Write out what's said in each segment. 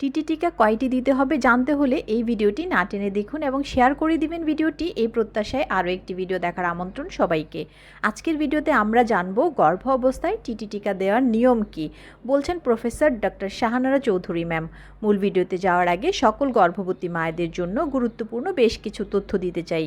TT টিকা কয়টি দিতে হবে জানতে হলে এই ভিডিওটি না টেনে দেখুন এবং শেয়ার করে দিবেন ভিডিওটি। এই প্রত্যাশায় আরও একটি ভিডিও দেখার আমন্ত্রণ সবাইকে। আজকের ভিডিওতে আমরা জানব গর্ভ অবস্থায় টিটি টিকা দেওয়ার নিয়ম কি। বলছেন professor doctor Shahanara Chowdhury ma'am. মূল ভিডিওতে যাওয়ার আগে সকল গর্ভবতী মায়েদের জন্য গুরুত্বপূর্ণ বেশ কিছু তথ্য দিতে চাই।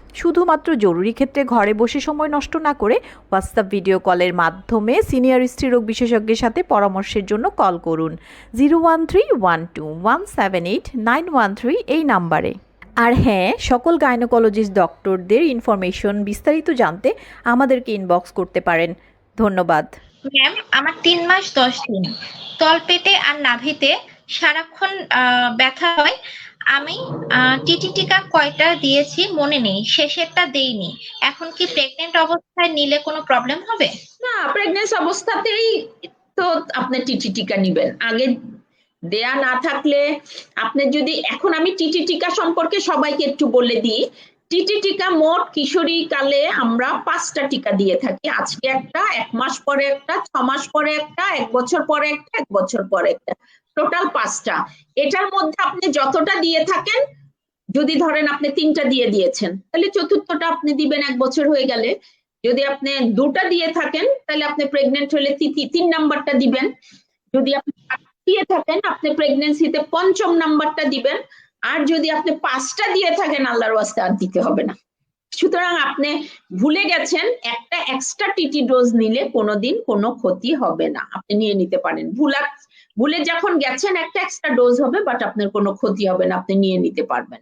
শুধুমাত্র জরুরি ক্ষেত্রে ঘরে বসে সময় নষ্ট না করে হোয়াটসঅ্যাপ ভিডিও কলের মাধ্যমে সিনিয়র স্ত্রীরোগ বিশেষজ্ঞের সাথে পরামর্শের জন্য কল করুন। Zero one three one two one seven eight nine one three এই নাম্বারে আর হ্যাঁ সকল গাইনোকোলজিস্ট ডক্টরদের ইনফরমেশন বিস্তারিত জানতে আমাদেরকে ইনবক্স করতে পারেন। ধন্যবাদ। ম্যাম আমার তিন মাস দশ দিন। তলপেটে আর নাভিতে সারাক্ষণ ব্যথা হয়। আমি টিটি টিকা কয়টা দিয়েছি মনে নেই। শেষেরটা দেইনি। এখন কি প্রেগনেন্ট অবস্থায় নিলে কোনো প্রবলেম হবে? না প্রেগনেন্স অবস্থাতেই তো আপনি টিটি টিকা নিবেন। আগে দেয়া না থাকলে আপনি যদি, এখন আমি টিটি টিকা সম্পর্কে সবাইকে একটু বলে দিই। টিটি টিকা মোট কিশোরী কালে আমরা পাঁচটা টিকা দিয়ে থাকি। আজকে একটা, এক মাস পরে একটা, ছ মাস পরে একটা, এক বছর পরে একটা, এক বছর পরে একটা। টোটাল পাঁচটা। এটার মধ্যে আপনি যতটা দিয়ে থাকেন, যদি ধরেন আপনি তিনটা দিয়ে দিয়েছেন, তাহলে চতুর্থটা আপনি দিবেন এক বছর হয়ে গেলে। যদি আপনি দুটা দিয়ে থাকেন, তাহলে আপনি প্রেগনেন্ট হলে তিন নাম্বারটা দিবেন। যদি আপনি দিয়ে থাকেন, আপনি প্রেগনেন্সিতে পঞ্চম নাম্বারটা দিবেন। আর যদি আপনি পাঁচটা দিয়ে থাকেন, আল্লাহর ওয়াস্তে আর দিতে হবে না। সুতরাং আপনি ভুলে গেছেন, একটা এক্সট্রা টিটি ডোজ নিলে কোনোদিন কোনো ক্ষতি হবে না। আপনি নিয়ে নিতে পারেন। ভুলা, ভুলে যখন গেছেন, একটা এক্সট্রা ডোজ হবে বাট আপনার কোনো ক্ষতি হবে না, আপনি নিয়ে নিতে পারবেন।